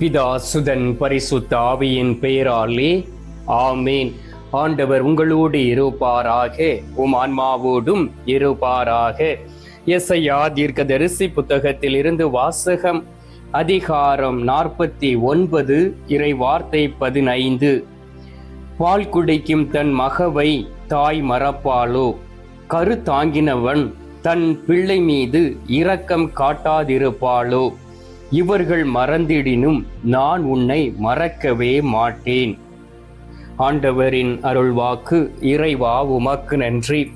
பிதா சுதன் பரிசுத்த ஆவியின் பெயராலே ஆமேன். ஆண்டவர் உங்களோடு இருப்பாராக உம் ஆன்மாவோடும் இருப்பாராக. எஸ்ஐயா தீர்க்கதரிசி புத்தகத்தில் இருந்து வாசகம் அதிகாரம் நாற்பத்தி ஒன்பது இறை வார்த்தை பதினைந்து. பால் குடிக்கும் தன் மகவை தாய் மறப்பாளோ? கரு தாங்கினவன் தன் பிள்ளை மீது இரக்கம் காட்டாதிருப்பாளோ? இவர்கள் மறந்திடினும் நான் உன்னை மறக்கவே மாட்டேன். ஆண்டவரின் அருள்வாக்கு இறைவா உமக்கு நன்றி.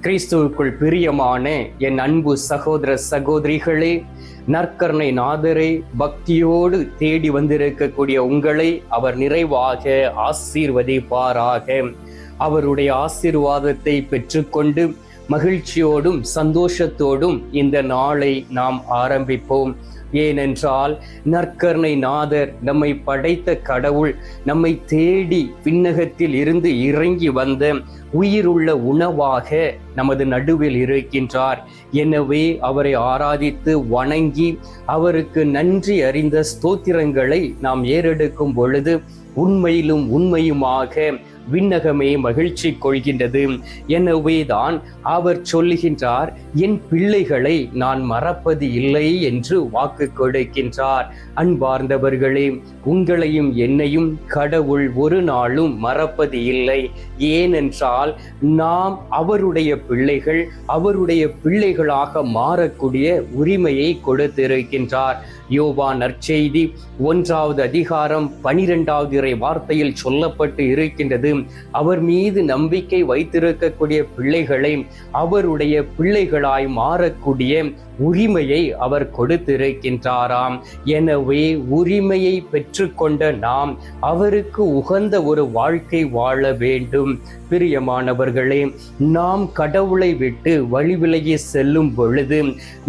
கிறிஸ்துவுக்குள் பிரியமான என் அன்பு சகோதர சகோதரிகளே நற்கர்ணை நாதரே பக்தியோடு தேடி வந்திருக்கக்கூடிய உங்களை அவர் நிறைவாக ஆசீர்வதிப்பாராக. அவருடைய ஆசீர்வாதத்தை பெற்றுக்கொண்டு மகிழ்ச்சியோடும் சந்தோஷத்தோடும் இந்த நாளை நாம் ஆரம்பிப்போம். ஏனென்றால் நற்கர்ணை நாதர் நம்மை படைத்த கடவுள் நம்மை தேடி விண்ணகத்தில் இருந்து இறங்கி வந்த உயிருள்ள உணவாக நமது நடுவில் இருக்கின்றார். எனவே அவரை ஆராதித்து வணங்கி அவருக்கு நன்றி அறிந்த ஸ்தோத்திரங்களை நாம் ஏறெடுக்கும் பொழுது உண்மையிலும் உண்மையுமாக விண்ணகமே மகிழ்ச்சி கொள்கின்றது. எனவேதான் அவர் சொல்லுகின்றார் என் பிள்ளைகளை நான் மறப்பது இல்லை என்று வாக்கு கொடுக்கின்றார். அன்பார்ந்தவர்களே உங்களையும் என்னையும் கடவுள் ஒரு நாளும் மறப்பது இல்லை. ஏனென்றால் நாம் அவருடைய பிள்ளைகள் அவருடைய பிள்ளைகளாக மாறக்கூடிய உரிமையை கொடுத்திருக்கின்றார். யோவா நற்செய்தி ஒன்றாவது அதிகாரம் பனிரெண்டாவது இறை வார்த்தையில் சொல்லப்பட்டு இருக்கின்றது. அவர் மீது நம்பிக்கை வைத்திருக்கக்கூடிய பிள்ளைகளை அவருடைய பிள்ளைகளாய் மாறக்கூடிய உரிமையை அவர் கொடுத்திருக்கின்றாராம். எனவே உரிமையை பெற்றுக்கொண்ட நாம் அவருக்கு உகந்த ஒரு வாழ்க்கை வாழ வேண்டும். பிரியமானவர்களே நாம் கடவுளை விட்டு வழிவிலகி செல்லும் பொழுது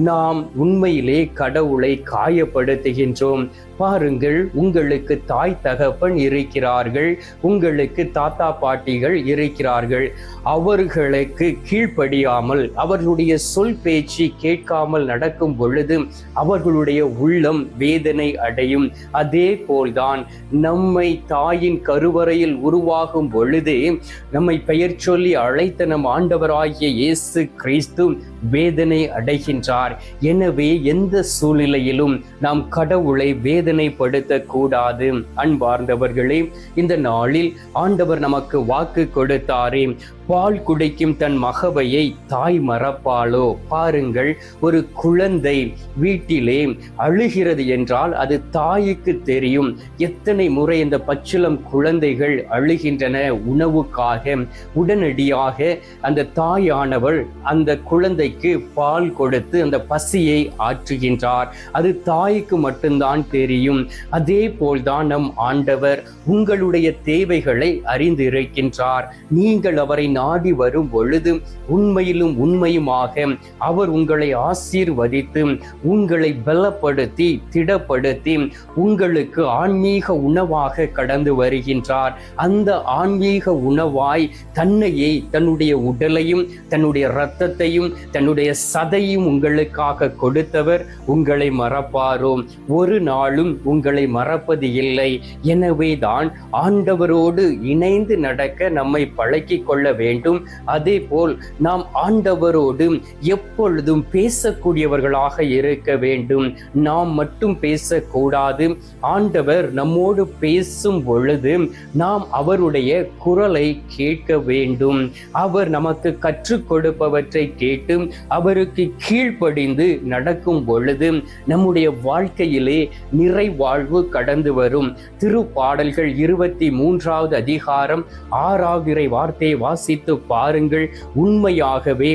நாம் உண்மையிலே கடவுளை காயப்படுத்துகின்றோம். பாருங்கள் உங்களுக்கு தாய் தகப்பன் இருக்கிறார்கள் உங்களுக்கு தாத்தா பாட்டிகள் இருக்கிறார்கள். அவர்களுக்கு கீழ்ப்படியாமல் அவர்களுடைய சொல் பேச்சு கேட்காமல் நடக்கும் பொழுது அவர்களுடைய உள்ளம் வேதனை அடையும். அதே போல்தான் நம்மை தாயின் கருவறையில் உருவாகும் பொழுதே நம்மை பெயர் சொல்லி அழைத்த நம் ஆண்டவராகிய இயேசு கிறிஸ்து வேதனை அடைகின்றார். எனவே எந்த சூழ்நிலையிலும் நாம் கடவுளை வேத கூடாது அன்பார்ந்தவர்களே இந்த நாளில் ஆண்டவர் நமக்கு வாக்கு கொடுத்தாரே பால் குடிக்கும் தன் மகவையை தாய் மறப்பாளோ? பாருங்கள் ஒரு குழந்தை வீட்டிலே அழுகிறது என்றால் அது தாய்க்கு தெரியும். எத்தனை முறை இந்த பச்சிலம் குழந்தைகள் அழுகின்றன உணவுக்காக. உடனடியாக அந்த தாயானவள் அந்த குழந்தைக்கு பால் கொடுத்து அந்த பசியை ஆற்றுகின்றார். அது தாய்க்கு மட்டும்தான் தெரியும். தெரியும் அதே போல்தான் நம் ஆண்டவர் உங்களுடைய தேவைகளை அறிந்து இருக்கின்றார் நீங்கள் அவரை நாடி வரும் பொழுது உண்மையிலும் உண்மையுமாக அவர் உங்களை ஆசீர்வதித்து உங்களை பலப்படுத்தி திடப்படுத்தி உங்களுக்கு ஆன்மீக உணவாக கடந்து வருகின்றார். அந்த ஆன்மீக உணவாய் தன்னையே தன்னுடைய உடலையும் தன்னுடைய இரத்தத்தையும் தன்னுடைய சதையும் உங்களுக்காக கொடுத்தவர் உங்களை மறப்பாரோ. ஒரு நாளும் உங்களை மறப்பது இல்லை. எனவே தான் ஆண்டவரோடு இணைந்து நடக்க நம்மை பழக்கிக் கொள்ள வேண்டும். அதே போல் நாம் ஆண்டவரோடு எப்பொழுதும் பேசக்கூடியவர்களாக இருக்க வேண்டும். நாம் மட்டும் பேசக்கூடாது. ஆண்டவர் நம்மோடு பேசும் பொழுது நாம் அவருடைய குரலை கேட்க வேண்டும். அவர் நமக்கு கற்றுக் கொடுப்பவற்றை கேட்டு அவருக்கு கீழ்ப்படிந்து நடக்கும் பொழுது நம்முடைய வாழ்க்கையிலே நிற நிறைவாழ்வு கடந்து வரும். திருப்பாடல்கள் இருபத்தி மூன்றாவது அதிகாரம் ஆறாவது இறை வார்த்தையை வாசித்து பாருங்கள். உண்மையாகவே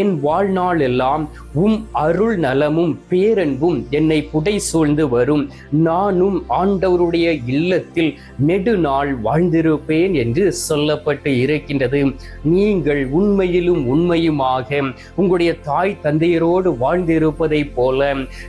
என் வாழ்நாள் எல்லாம் உம் அருள் நலமும் பேரன்பும் என்னை புடை சூழ்ந்து வரும். நானும் ஆண்டவருடைய இல்லத்தில் நெடுநாள் வாழ்ந்திருப்பேன் என்று சொல்லப்பட்டு இருக்கின்றது. நீங்கள் உண்மையிலும் உண்மையுமாக உங்களுடைய தாய் தந்தையரோடு வாழ்ந்திருப்பதைப் போல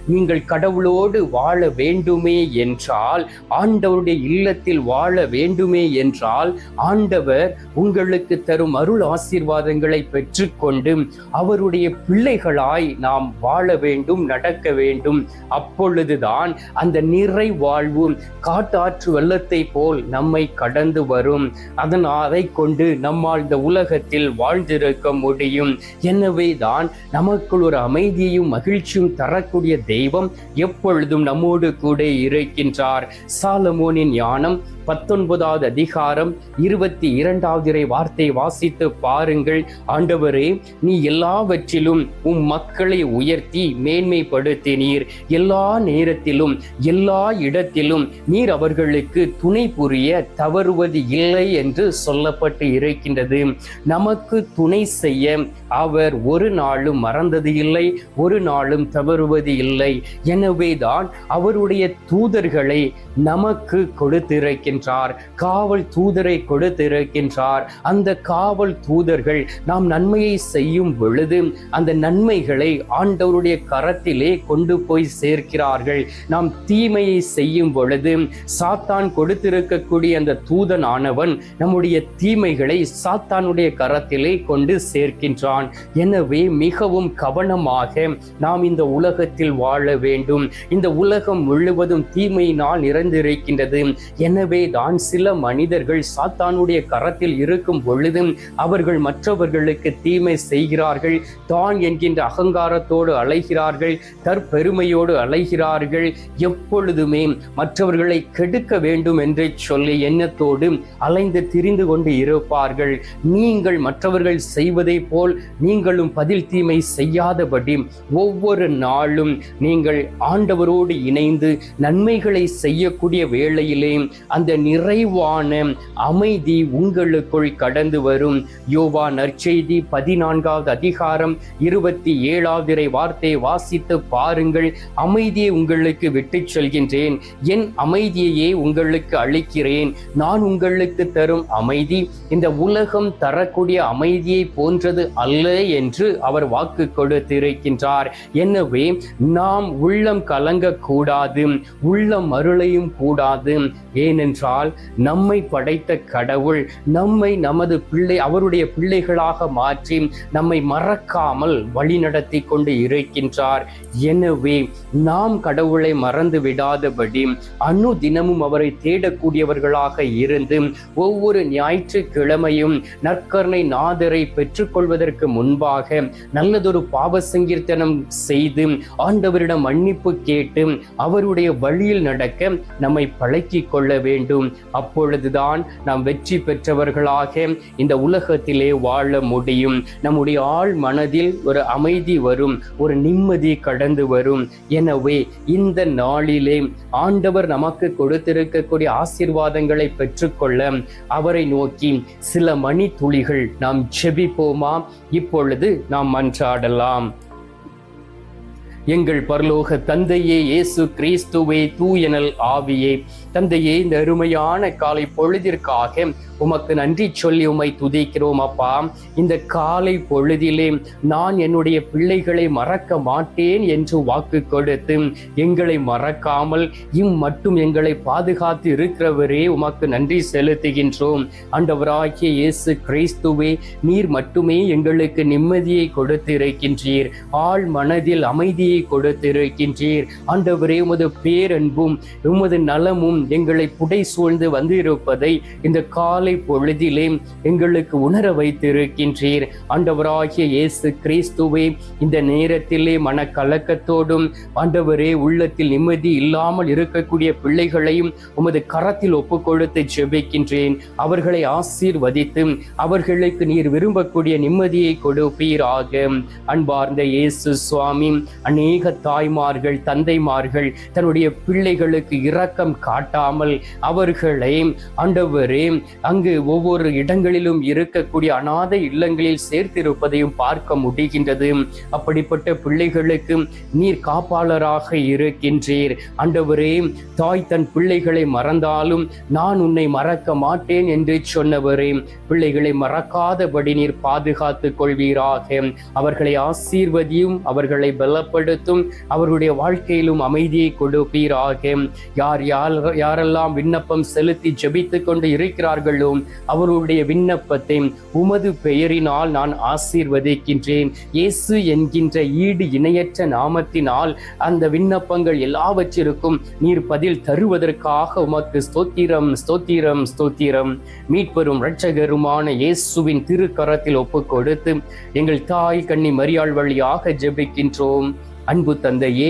நீங்கள் கடவுளோடு வாழ வேண்டும் வேண்டுமே என்றால் ஆண்டவருடைய இல்லத்தில் வாழ வேண்டுமே என்றால் ஆண்டவர் உங்களுக்கு தரும் அருள் ஆசீர்வாதங்களை பெற்றுக்கொண்டு அவருடைய பிள்ளைகளாய் நாம் வாழ வேண்டும் நடக்க வேண்டும். அப்பொழுதுதான் அந்த நிறை வாழ்வு காட்டாற்று வெள்ளத்தை போல் நம்மை கடந்து வரும். அதன் அதை கொண்டு நம்மால் இந்த உலகத்தில் வாழ்ந்திருக்க முடியும். எனவே தான் நமக்குள் ஒரு அமைதியும் மகிழ்ச்சியும் தரக்கூடிய தெய்வம் எப்பொழுதும் நம்மோடு கூட இருக்கின்றார். சாலமோனின் ஞானம் பத்தொன்பதாவது அதிகாரம் இருபத்தி இரண்டாவது வார்த்தை வாசித்து பாருங்கள். ஆண்டவரே நீ எல்லாவற்றிலும் உம் மக்களை உயர்த்தி மேன்மைப்படுத்தினீர். எல்லா நேரத்திலும் எல்லா இடத்திலும் நீர் அவர்களுக்கு துணை புரிய தவறுவது இல்லை என்று சொல்லப்பட்டு இருக்கின்றது. நமக்கு துணை செய்ய அவர் ஒரு நாளும் மறந்தது இல்லை ஒரு நாளும் தவறுவது இல்லை. எனவேதான் அவருடைய தூதர்களை நமக்கு கொடுத்திருக்கின்றார். காவல் தூதரை கொடுத்திருக்கின்றார். அந்த காவல் தூதர்கள் நாம் நன்மையை செய்யும் பொழுது அந்த நன்மைகளை ஆண்டவருடைய கரத்திலே கொண்டு போய் சேர்க்கிறார்கள். நாம் தீமையை செய்யும் பொழுது சாத்தான் கொடுத்திருக்கக்கூடிய அந்த தூதனானவன் நம்முடைய தீமைகளை சாத்தானுடைய கரத்திலே கொண்டு சேர்க்கின்றான். எனவே மிகவும் கவனமாக நாம் இந்த உலகத்தில் வாழ வேண்டும். இந்த உலகம் முழுவதும் தீமையினால் நிறைந்திருக்கின்றது. எனவே தான் சில மனிதர்கள் சாத்தானுடைய கரத்தில் இருக்கும் பொழுது அவர்கள் மற்றவர்களுக்கு தீமை செய்கிறார்கள். தான் என்கின்ற அகங்காரத்தோடு அலைகிறார்கள். தற்பெருமையோடு அலைகிறார்கள். எப்பொழுதுமே மற்றவர்களை கெடுக்க வேண்டும் என்று சொல்லி எண்ணத்தோடு அலைந்து திரிந்து கொண்டு இருப்பார்கள். நீங்கள் மற்றவர்கள் செய்வதை போல் நீங்களும் பதில் தீமை செய்யாதபடி ஒவ்வொரு நாளும் நீங்கள் ஆண்டவரோடு இணைந்து நன்மைகளை செய்யக்கூடிய வேளையிலே அந்த நிறைவான அமைதி உங்களுக்குள் கடந்து வரும். யோவா நற்செய்தி பதினான்காவது அதிகாரம் இருபத்தி ஏழாவது வார்த்தையை வாசித்து பாருங்கள். அமைதியை உங்களுக்கு விட்டு சொல்கின்றேன். என் அமைதியையே உங்களுக்கு அளிக்கிறேன். நான் உங்களுக்கு தரும் அமைதி. இந்த உலகம் தரக்கூடிய அமைதியை போன்றது அல்ல. என்று அவர் வாக்கு கொடுத்திருக்கின்றார். எனவே நாம் உள்ளம் கலங்க கூடாது உள்ளம் மருளையும் கூடாது. ஏனென்றால் நம்மை படைத்த கடவுள் நம்மை நமது பிள்ளை அவருடைய பிள்ளைகளாக மாற்றி நம்மை மறக்காமல் வழிநடத்தி கொண்டு இருக்கின்றார். எனவே நாம் கடவுளை மறந்து விடாதபடி அணு தினமும் அவரை தேடக்கூடியவர்களாக இருந்து ஒவ்வொரு ஞாயிற்றுக்கிழமையும் நற்கருணை நாதரை பெற்றுக்கொள்வதற்கு முன்பாக நல்லதொரு பாவ சங்கீர்த்தனம் செய்து ஆண்டவரிடம் மன்னிப்பு கேட்டு அவருடைய வழியில் நடக்க நம்மை பழக்கி கொள்ள வேண்டும். அப்பொழுதுதான் நாம் வெற்றி பெற்றவர்களாக இந்த உலகத்திலே வாழ முடியும். நம்முடைய ஆள் மனதில் ஒரு அமைதி வரும் ஒரு நிம்மதி கடந்து வரும். எனவே இந்த நாளிலே ஆண்டவர் நமக்கு கொடுத்திருக்கக்கூடிய ஆசீர்வாதங்களை பெற்றுக்கொள்ள அவரை நோக்கி சில மணி துளிகள் நாம் செபிப்போமா இப்பொழுது நாம் மன்றாடலாம். எங்கள் பரலோக தந்தையே இயேசு கிறிஸ்துவே தூயனல் ஆவியே. தந்தையே இந்த அருமையான காலை பொழுதிற்காக உமக்கு நன்றி சொல்லி உம்மை துதிக்கிறோம் அப்பா. இந்த காலை பொழுதிலே நான் என்னுடைய பிள்ளைகளை மறக்க மாட்டேன் என்று வாக்கு கொடுத்து எங்களை மறக்காமல் இம் மட்டும் எங்களை பாதுகாத்து இருக்கிறவரே உமக்கு நன்றி செலுத்துகின்றோம். அண்டவராகிய இயேசு கிறிஸ்துவே நீர் மட்டுமே எங்களுக்கு நிம்மதியை கொடுத்திருக்கின்றீர். ஆள் மனதில் அமைதியை கொடுத்திருக்கின்றீர். ஆண்டவரே உமது பேரன்பும் உமது நலமும் எங்களை புடை சூழ்ந்து வந்திருப்பதை இந்த காலை பொழுதிலே எங்களுக்கு உணர வைத்திருக்கின்றீர். ஆண்டவராகிய இயேசு கிறிஸ்துவே இந்த நேரத்திலே மனக்கலக்கத்தோடும் ஆண்டவரே உள்ளத்தில் நிம்மதி இல்லாமல் இருக்கக்கூடிய பிள்ளைகளையும் உமது கரத்தில் ஒப்பு கொடுத்து ஜெபிக்கின்றேன். அவர்களை ஆசீர்வதித்து அவர்களுக்கு நீர் விரும்பக்கூடிய நிம்மதியை கொடுப்பீராக. அன்பார்ந்த இயேசு சுவாமி அநேக தாய்மார்கள் தந்தைமார்கள் தன்னுடைய பிள்ளைகளுக்கு இரக்கம் காட்டாமல் அவர்களை ஆண்டவரே அங்கு ஒவ்வொரு இடங்களிலும் இருக்கக்கூடிய அநாத இல்லங்களில் சேர்த்திருப்பதையும் பார்க்க முடிகின்றது. அப்படிப்பட்ட பிள்ளைகளுக்கு நீர் காப்பாளராக இருக்கின்றீர். ஆண்டவரே தாய் தன் பிள்ளைகளை மறந்தாலும் நான் உன்னை மறக்க மாட்டேன் என்று சொன்னவரே பிள்ளைகளை மறக்காதபடி நீர் பாதுகாத்துக் கொள்வீராக. அவர்களை ஆசீர்வதியும் அவர்களை பலப்படுத்தும் அவர்களுடைய வாழ்க்கையிலும் அமைதியை கொடுப்பீராக. யார் யார் யாரெல்லாம் விண்ணப்பம் செலுத்தி ஜெபித்து கொண்டு இருக்கிறார்களோ அவர்களுடைய விண்ணப்பத்தை உமது பெயரினால் நான் ஆசீர்வதிக்கின்றேன். இயேசு என்கின்ற ஈடு இணையற்ற நாமத்தினால் அந்த விண்ணப்பங்கள் எல்லாவற்றிற்கும் நீர் பதில் தருவதற்காக உமக்கு ஸ்தோத்திரம் ஸ்தோத்திரம் ஸ்தோத்திரம். மீட்பெரும் இரட்சகருமான இயேசுவின் திருக்கரத்தில் ஒப்பு கொடுத்து எங்கள் தாய் கண்ணி மரியாள் வழியாக ஜெபிக்கின்றோம். அன்பு தந்தையே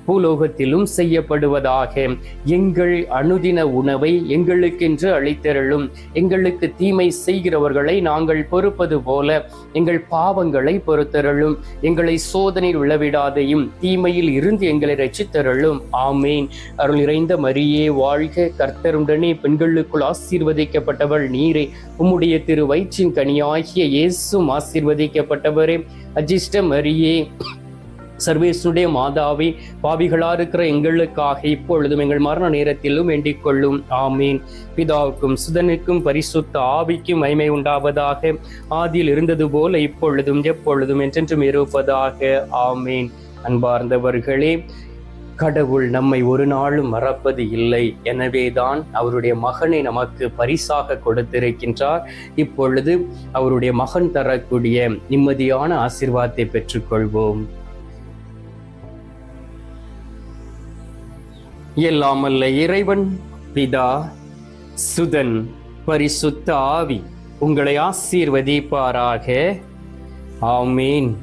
பூலோகத்திலும் செய்யப்படுவதாக. எங்கள் அனுதின உணவை எங்களுக்கென்று அளித்தருளும். எங்களுக்கு தீமை செய்கிறவர்களை நாங்கள் பொறுப்பது போல எங்கள் பாவங்களை பொறுத்தருளும். எங்களை சோதனையில் விழவிடாதையும் தீமையில் இருந்து எங்களை ரட்சித்தருளும். ஆமேன். அருள் நிறைந்த மரியே வாழ்க கர்த்தருடனே. பெண்களுக்குள் ஆசீர்வதிக்கப்பட்டவள் நீரே. உம்முடைய திரு வயிற்றின் கனியாகிய இயேசும் ஆசீர்வதிக்கப்பட்டவரே. அஜிஷ்ட மரியே. சர்வேசுடைய மாதாவை பாவிகளா இருக்கிற எங்களுக்காக இப்பொழுதும் எங்கள் மரண நேரத்திலும் வேண்டிக் கொள்ளும். ஆமீன். பிதாவுக்கும் சுதனுக்கும் பரிசுத்த ஆவிக்கும் மைமை உண்டாவதாக ஆதியில் இருந்தது போல இப்பொழுதும் எப்பொழுதும் என்றென்றும் இருப்பதாக. ஆமீன். அன்பார்ந்தவர்களே கடவுள் நம்மை ஒரு நாளும் மறப்பது இல்லை. எனவேதான் அவருடைய மகனை நமக்கு பரிசாக கொடுத்திருக்கின்றார். இப்பொழுது அவருடைய மகன் தரக்கூடிய நிம்மதியான ஆசிர்வாதத்தை பெற்றுக்கொள்வோம். எல்லாமல்ல இறைவன் பிதா சுதன் பரிசுத்த ஆவி உங்களை ஆசீர்வதிப்பாராக. ஆமீன்.